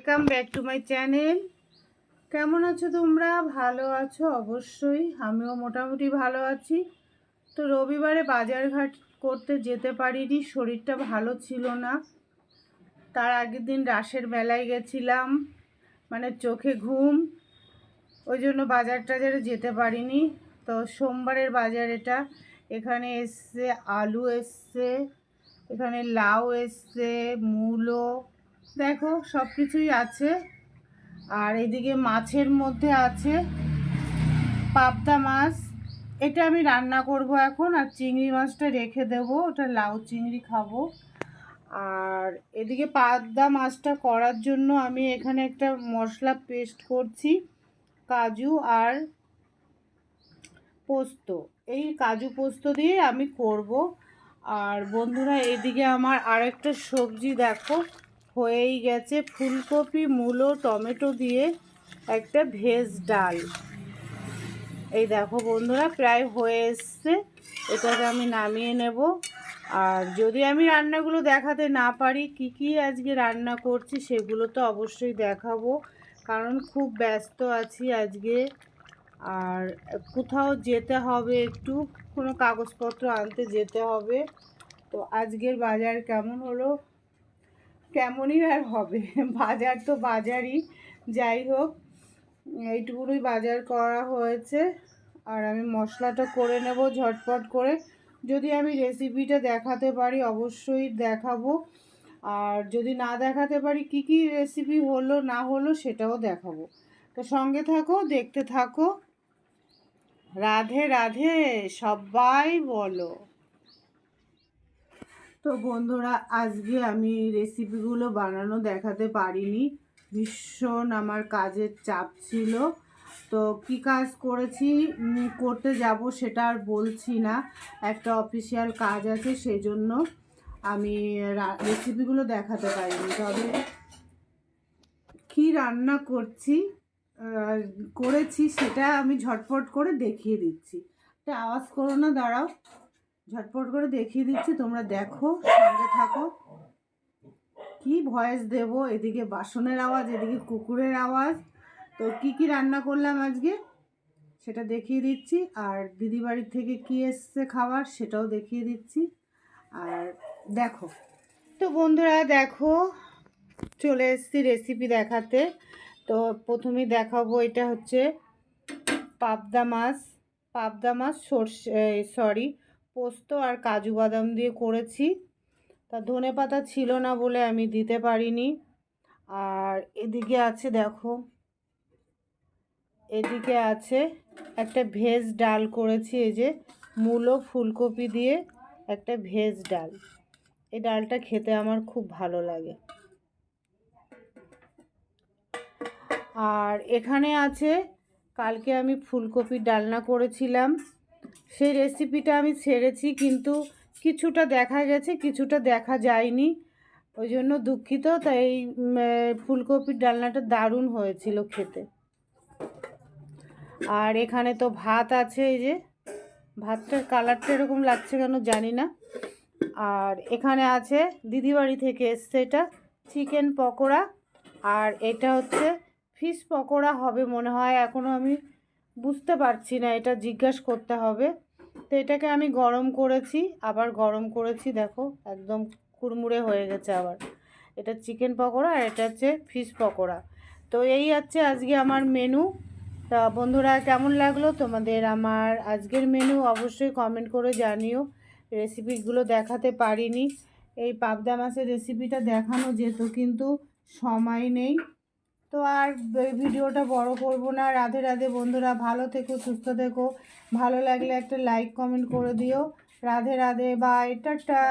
Welcome back to my channel কেমন আছো তোমরা? ভালো আছো অবশ্যই। আমিও মোটামুটি ভালো আছি। তো রবিবারে বাজারঘাট করতে যেতে পারিনি, শরীরটা ভালো ছিল না। তার আগের দিন রাসের মেলায় গেছিলাম মানে চোখে ঘুম। ওই জন্য বাজার টাজারে যেতে পারিনি। তো সোমবারের বাজার এটা। এখানে এসছে আলু এসছে, এখানে লাউ এসছে, মূলো দেখো সব কিছুই আছে। আর এদিকে মাছের মধ্যে আছে পাবদা মাছ। এটা আমি রান্না করব এখন, আর চিংড়ি মাছটা রেখে দেবো। ওটা লাউ চিংড়ি খাব। আর এদিকে পাবদা মাছটা করার জন্য আমি এখানে একটা মশলা পেস্ট করছি, কাজু আর পোস্ত। এই কাজু পোস্ত দিয়ে আমি করব। আর বন্ধুরা, এদিকে আমার আরেকটা সবজি দেখো। হয়েই গেছে ফুলকপি, মূলো, টমেটো দিয়ে একটা ভেজ ডাল। এই দেখো বন্ধুরা, প্রায় হয়ে এসছে। এটাকে আমি নামিয়ে নেব। আর যদি আমি রান্নাগুলো দেখাতে না পারি, কি কি আজকে রান্না করছি সেগুলো তো অবশ্যই দেখাবো। কারণ খুব ব্যস্ত আছি আজকে। আর কোথাও যেতে হবে একটু, কোনো কাগজপত্র আনতে যেতে হবে। তো আজকের বাজার কেমন হলো? কেমনই আর হবে। বাজার তো বাজারই। যাই হোক, এইটুকুনই বাজার করা হয়েছে। আর আমি মশলাটা করে নেব ঝটপট করে। যদি আমি রেসিপিটা দেখাতে পারি, অবশ্যই দেখাবো। আর যদি না দেখাতে পারি, কি কি রেসিপি হলো, না হলো, সেটাও দেখাবো। তো সঙ্গে থাকো, দেখতে থাকো। রাধে রাধে, সবাই বলো। তো বন্ধুরা, আজকে আমি রেসিপিগুলো বানানো দেখাতে পারিনি। ভীষণ আমার কাজের চাপ ছিল। তো কি কাজ করেছি করতে যাব সেটা আর বলছি না। একটা অফিসিয়াল কাজ আছে সেই জন্য আমি রেসিপিগুলো দেখাতে পারিনি। তবে কি রান্না করছি করেছি সেটা আমি ঝটপট করে দেখিয়ে দিচ্ছি। একটা আওয়াজ করো না, দাঁড়াও। ঝটপট করে দেখিয়ে দিচ্ছি, তোমরা দেখো, সঙ্গে থাকো। কি ভয়েস দেব? এদিকে বাসনের আওয়াজ, এদিকে কুকুরের আওয়াজ। তো কি কি রান্না করলাম আজকে? সেটা দেখিয়ে দিচ্ছি। আর দিদি বাড়ির থেকে কি এসছে খাবার, সেটাও দেখিয়ে দিচ্ছি। আর দেখো। তো বন্ধুরা, দেখো, চলে এসেছি রেসিপি দেখাতে। তো প্রথমেই দেখাবো, এটা হচ্ছে পাবদা মাছ। পাবদা মাছ সর্ষে সরি পোস্ত আর কাজু বাদাম দিয়ে করেছি। তা ধনে পাতা ছিল না বলে আমি দিতে পারিনি। আর এদিকে আছে দেখো, এদিকে আছে একটা ভেজ ডাল করেছি, এই যে মূলো ফুলকপি দিয়ে একটা ভেজ ডাল। এই ডালটা খেতে আমার খুব ভালো লাগে। আর এখানে আছে, কালকে আমি ফুলকপির ডালনা করেছিলাম। সেই রেসিপিটা আমি ছেড়েছি কিন্তু কিছুটা দেখা গেছে কিছুটা দেখা যায়নি। ওই জন্য দুঃখিত তাই আহ, ফুলকপির ডালনাটা দারুণ হয়েছিল খেতে। আর এখানে তো ভাত আছে এই যে ভাতটার কালারটা এরকম লাগছে কেন জানি না। আর এখানে আছে দিদিবাড়ি থেকে এসছে এটা চিকেন পকোড়া। আর এটা হচ্ছে ফিশ পকোড়া হবে মনে হয় এখনও আমি বুঝতে পারছি না, এটা জিজ্ঞাসা করতে হবে। তো এটাকে আমি গরম করেছি, আবার গরম করেছি, দেখো, একদম কুড়মুড়ে হয়ে গেছে আবার। এটা চিকেন পকোড়া আর এটা হচ্ছে ফিশ পকোড়া। তো এই হচ্ছে আজকে আমার মেনু। তা বন্ধুরা, কেমন লাগল তোমাদের আমার আজকের মেনু? অবশ্যই কমেন্ট করে জানিও। রেসিপিগুলো দেখাতে পারিনি। এই পাবদা মাছের রেসিপিটা দেখানো যেত, কিন্তু সময় নেই। তো আর ভিডিওটা বড় করব না। রাধে রাধে বন্ধুরা, ভালো থেকো, সুস্থ থেকো। ভালো লাগলে একটা লাইক কমেন্ট করে দিও। Radhe Radhe bye tata.